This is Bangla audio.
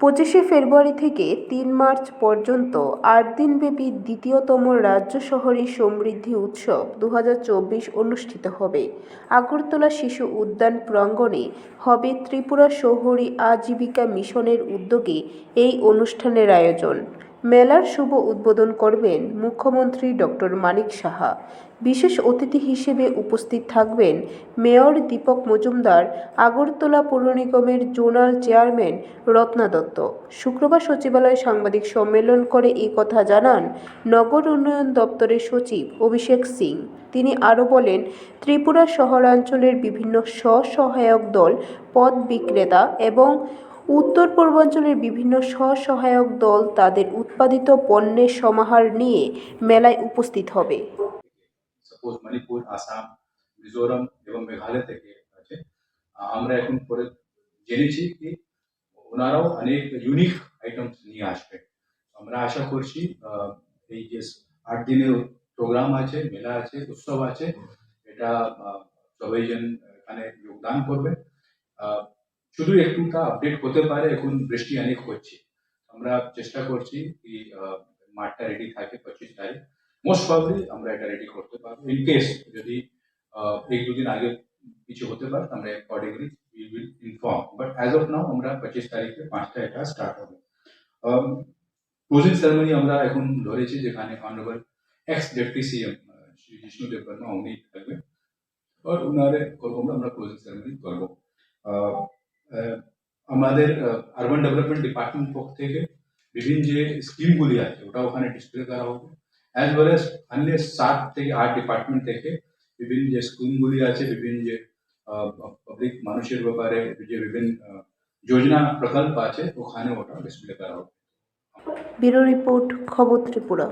পঁচিশে ফেব্রুয়ারি থেকে তিন মার্চ পর্যন্ত আট দিনব্যাপী দ্বিতীয়তম রাজ্য শহরী সমৃদ্ধি উৎসব দু হাজার চব্বিশ অনুষ্ঠিত হবে। আগরতলা শিশু উদ্যান প্রাঙ্গণে হবে ত্রিপুরা শহরী আজীবিকা মিশনের উদ্যোগে এই অনুষ্ঠানের আয়োজন। মেলার শুভ উদ্বোধন করবেন মুখ্যমন্ত্রী ডক্টর মানিক সাহা। বিশেষ অতিথি হিসেবে উপস্থিত থাকবেন মেয়র দীপক মজুমদার, আগরতলা পৌর নিগমের জোনাল চেয়ারম্যান রত্না দত্ত। শুক্রবার সচিবালয়ে সাংবাদিক সম্মেলন করে এই কথা জানান নগর উন্নয়ন দপ্তরের সচিব অভিষেক সিং। তিনি আরও বলেন, ত্রিপুরা শহরাঞ্চলের বিভিন্ন স্বসহায়ক দল পথ বিক্রেতা এবং উত্তর পূর্বাঞ্চলের বিভিন্ন স্বসহায়ক দল তাদের উৎপাদিত পণ্যের সমাহার নিয়ে মেলায় উপস্থিত হবে। মণিপুর আসাম মিজোরাম এবং মেঘালয় থেকে আছে। আমরা এখন পরে জেনেছি কি ওনারাও অনেক ইউনিক আইটেমস নিয়ে আসবে। আমরা আশা করছি এই যে আট দিনের প্রোগ্রাম আছে, মেলা আছে, উৎসব আছে, এটা সবাই জন এখানে যোগদান করবে। শুধু একটুটা আপডেট হতে পারে এখন বৃষ্টি অনেক হচ্ছে আমরা চেষ্টা করছি কি আহ, মাঠটা রেডি থাকে পঁচিশ তারিখ মোস্ট প্রবলি আমরা এটা রেডি করতে পারবো ইন কেস যদি আহ, এক দুদিন আগে কিছু হতে পারে আমরা accordingly we will inform but as of now আমরা পঁচিশ তারিখে পাঁচটা এটা স্টার্ট হবে ক্লোজিং সেরেমনি আমরা এখন ধরেছি যেখানে honourable ex deputy CM Shri Jishnu Debbarma উনি থাকবেন আর উনারে করবো আমরা আমরা ক্লোজিং সেরেমনি করবো আহ, আহ, আমাদের আরবান ডেভেলপমেন্ট ডিপার্টমেন্ট পক্ষ থেকে বিভিন্ন যে স্কিমগুলি আছে, ওটা ওখানে ডিসপ্লে করা হবে। অ্যাজ ওয়েল এস অন্য সাত থেকে আট ডিপার্টমেন্ট থেকে বিভিন্ন যে স্কিমগুলি আছে, বিভিন্ন যে পাবলিক মানুষের ব্যাপারে যে বিভিন্ন যোজনা প্রকল্প আছে, ওখানে ওটা ডিসপ্লে করা হবে। ব্যুরো রিপোর্ট, খবর ত্রিপুরা।